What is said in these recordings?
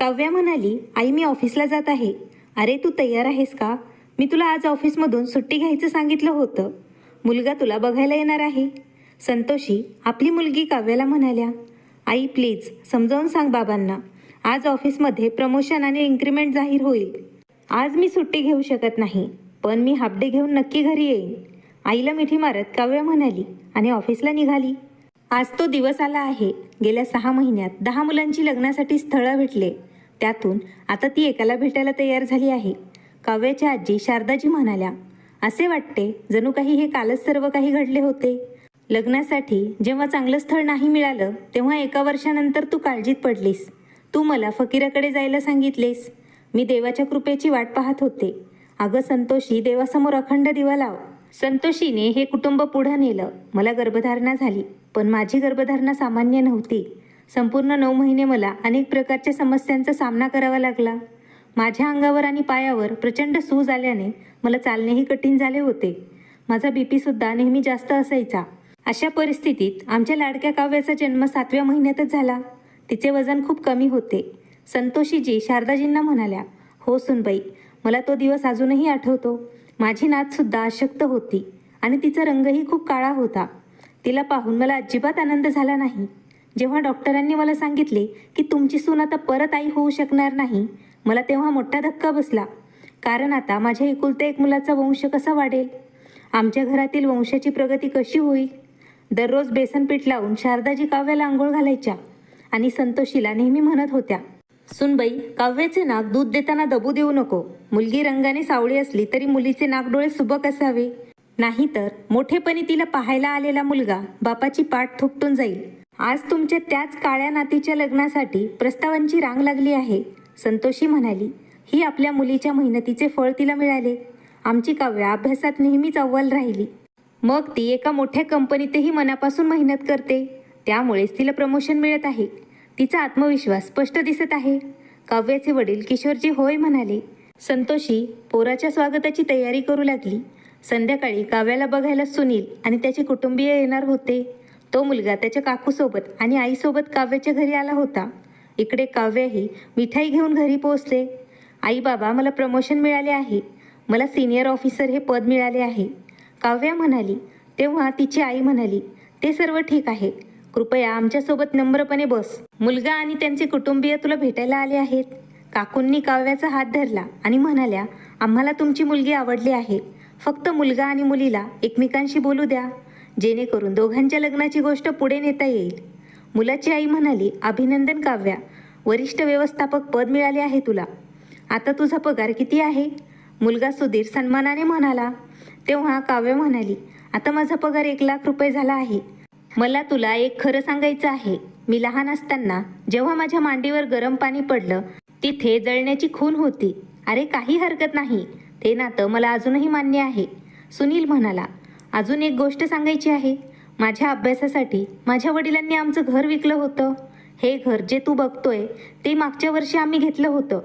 काव्या म्हणाली आई मी ऑफिसला जात आहे. अरे तू तयार आहेस का? मी तुला आज ऑफिसमधून सुट्टी घ्यायचं सांगितलं होतं. मुलगा तुला बघायला येणार आहे. संतोषी आपली मुलगी काव्याला म्हणाल्या आई प्लीज समजावून सांग बाबांना. आज ऑफिसमध्ये प्रमोशन आणि इन्क्रीमेंट जाहीर होईल. आज मी सुट्टी घेऊ शकत नाही पण मी हाफडे घेऊन नक्की घरी येईन. आईला मिठी मारत काव्य म्हणाली आणि ऑफिसला निघाली. आज तो दिवस आला आहे. गेल्या सहा महिन्यात दहा मुलांची लग्नासाठी स्थळं भेटले. त्यातून आता ती एकाला भेटायला तयार झाली आहे. काव्याच्या आजी शारदाजी म्हणाल्या असे वाटते जणू काही हे कालच सर्व काही घडले होते. लग्नासाठी जेव्हा चांगलं स्थळ नाही मिळालं तेव्हा एका वर्षानंतर तू काळजीत पडलीस. तू मला फकीराकडे जायला सांगितलेस. मी देवाच्या कृपेची वाट पाहत होते. अगं संतोषी देवासमोर अखंड दिवा लाव. संतोषीने हे कुटुंब पुढं नेलं. मला गर्भधारणा झाली पण माझी गर्भधारणा सामान्य नव्हती. संपूर्ण नऊ महिने मला अनेक प्रकारच्या समस्यांचा सामना करावा लागला. माझ्या अंगावर आणि पायावर प्रचंड सूज आल्याने मला चालणेही कठीण झाले होते. माझा बी सुद्धा नेहमी जास्त असायचा. अशा परिस्थितीत आमच्या लाडक्या काव्याचा जन्म सातव्या महिन्यातच झाला. तिचे वजन खूप कमी होते. संतोषीजी शारदाजींना म्हणाल्या हो सुनबाई मला तो दिवस अजूनही आठवतो. माझी नातसुद्धा अशक्त होती आणि तिचा रंगही खूप काळा होता. तिला पाहून मला अजिबात आनंद झाला नाही. जेव्हा डॉक्टरांनी मला सांगितले की तुमची सून आता परत आई होऊ शकणार नाही मला तेव्हा मोठा धक्का बसला. कारण आता माझ्या एकुलत्या एक मुलाचा वंश कसा वाढेल? आमच्या घरातील वंशाची प्रगती कशी होईल? दररोज बेसन पीठ लावून शारदाजी काव्याला आंघोळ घालायच्या आणि संतोषीला नेहमी म्हणत होत्या सुनबाई काव्याचे नाक दूध देताना दबू देऊ नको. मुलगी रंगाने सावळी असली तरी मुलीचे नाकडोळे सुबक असावे. नाहीतर मोठेपणी तिला पाहायला आलेला मुलगा बापाची पाठ थुकटून जाईल. आज तुमच्या त्याच काळ्या नातीच्या लग्नासाठी प्रस्तावांची रांग लागली आहे संतोषी म्हणाली. ही आपल्या मुलीच्या मेहनतीचे फळ तिला मिळाले. आमची काव्या अभ्यासात नेहमीच अव्वल राहिली. मग ती एका मोठ्या कंपनीतही मनापासून मेहनत करते. त्यामुळेच तिला प्रमोशन मिळत आहे. तिचा आत्मविश्वास स्पष्ट दिसत आहे. काव्याचे वडील किशोरजी होय म्हणाले संतोषी पोराच्या स्वागताची तयारी करू लागली. संध्याकाळी काव्याला बघायला सुनील आणि त्याचे कुटुंबीय येणार होते. तो मुलगा त्याच्या काकूसोबत आणि आईसोबत काव्याच्या घरी आला होता. इकडे काव्याही मिठाई घेऊन घरी पोहोचले. आई बाबा मला प्रमोशन मिळाले आहे. मला सिनियर ऑफिसर हे पद मिळाले आहे. काव्या म्हणाली तेव्हा तिची आई म्हणाली ते सर्व ठीक आहे. कृपया आमच्यासोबत नम्रपणे बस. मुलगा आणि त्यांचे कुटुंबीय तुला भेटायला आले आहेत. काकूंनी काव्याचा हात धरला आणि म्हणाल्या आम्हाला तुमची मुलगी आवडली आहे. फक्त मुलगा आणि मुलीला एकमेकांशी बोलू द्या. जेणेकरून दोघांच्या लग्नाची गोष्ट पुढे नेता येईल. मुलाची आई म्हणाली अभिनंदन काव्या. वरिष्ठ व्यवस्थापक पद मिळाले आहे तुला. आता तुझा पगार किती आहे? मुलगा सुधीर सन्मानाने म्हणाला. तेव्हा काव्य म्हणाली आता माझा पगार एक लाख रुपये झाला आहे. मला तुला एक खरं सांगायचं आहे. मी लहान असताना जेव्हा माझ्या मांडीवर गरम पाणी पडलं तिथे जळण्याची खून होती. अरे काही हरकत नाही. ते नातं मला अजूनही मान्य आहे. सुनील म्हणाला अजून एक गोष्ट सांगायची आहे. माझ्या अभ्यासासाठी माझ्या वडिलांनी आमचं घर विकलं होतं. हे घर जे तू बघतोय ते मागच्या वर्षी आम्ही घेतलं होतं.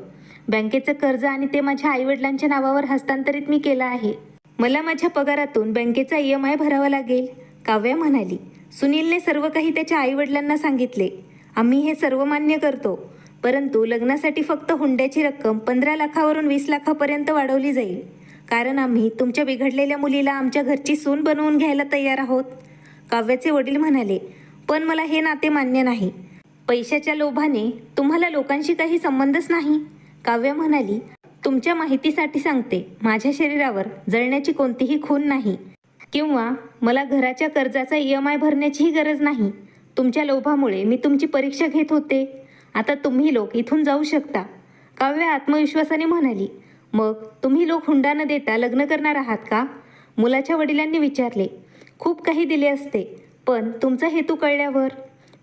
बँकेचं कर्ज आणि ते माझ्या आईवडिलांच्या नावावर हस्तांतरित मी केलं आहे. मला माझ्या पगारातून बँकेचा ई एम आय भरावा लागेल काव्या म्हणाली. सुनीलने सर्व काही त्याच्या आईवडिलांना सांगितले. आम्ही हे सर्व मान्य करतो. परंतु लग्नासाठी फक्त हुंड्याची रक्कम पंधरा लाखावरून वीस लाखापर्यंत वाढवली जाईल. कारण आम्ही तुमच्या बिघडलेल्या मुलीला आमच्या घरची सून बनवून घ्यायला तयार आहोत. काव्याचे वडील म्हणाले पण मला हे नाते मान्य नाही. पैशाच्या लोभाने तुम्हाला लोकांशी काही संबंधच नाही. काव्य म्हणाली तुमच्या माहितीसाठी सांगते माझ्या शरीरावर जळण्याची कोणतीही खून नाही. किंवा मला घराच्या कर्जाचा ई एम आय भरण्याचीही गरज नाही. तुमच्या लोभामुळे मी तुमची परीक्षा घेत होते. आता तुम्ही लोक इथून जाऊ शकता. काव्य आत्मविश्वासाने म्हणाली मग तुम्ही लोक हुंडा न देता लग्न करणार आहात का? मुलाच्या वडिलांनी विचारले खूप काही दिले असते पण तुमचा हेतू कळल्यावर?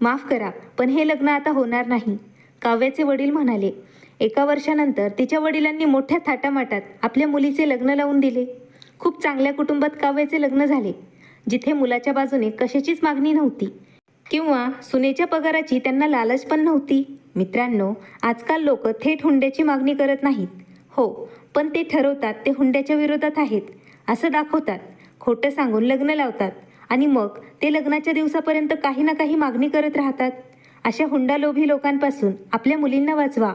माफ करा पण हे लग्न आता होणार नाही. काव्याचे वडील म्हणाले एका वर्षानंतर तिच्या वडिलांनी मोठ्या थाटामाटात आपल्या मुलीचे लग्न लावून दिले. खूप चांगल्या कुटुंबात काव्याचे लग्न झाले जिथे मुलाच्या बाजूने कशाचीच मागणी नव्हती. किंवा सुनेच्या पगाराची त्यांना लालच पण नव्हती. मित्रांनो आजकाल लोक थेट हुंड्याची मागणी करत नाहीत. हो पण ते ठरवतात ते हुंड्याच्या विरोधात आहेत असं दाखवतात. खोटं सांगून लग्न लावतात आणि मग ते लग्नाच्या दिवसापर्यंत काही ना काही मागणी करत राहतात. अशा हुंडालोभी लोकांपासून आपल्या मुलींना वाचवा.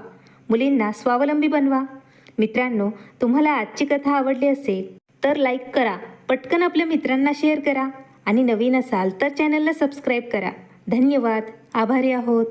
मुलींना स्वावलंबी बनवा. मित्रांनो तुम्हाला आजची कथा आवडली असेल तर लाईक करा. पटकन आपल्या मित्रांना शेअर करा. आणि नवीन असाल तर चॅनलला सबस्क्राईब करा. धन्यवाद. आभारी आहोत.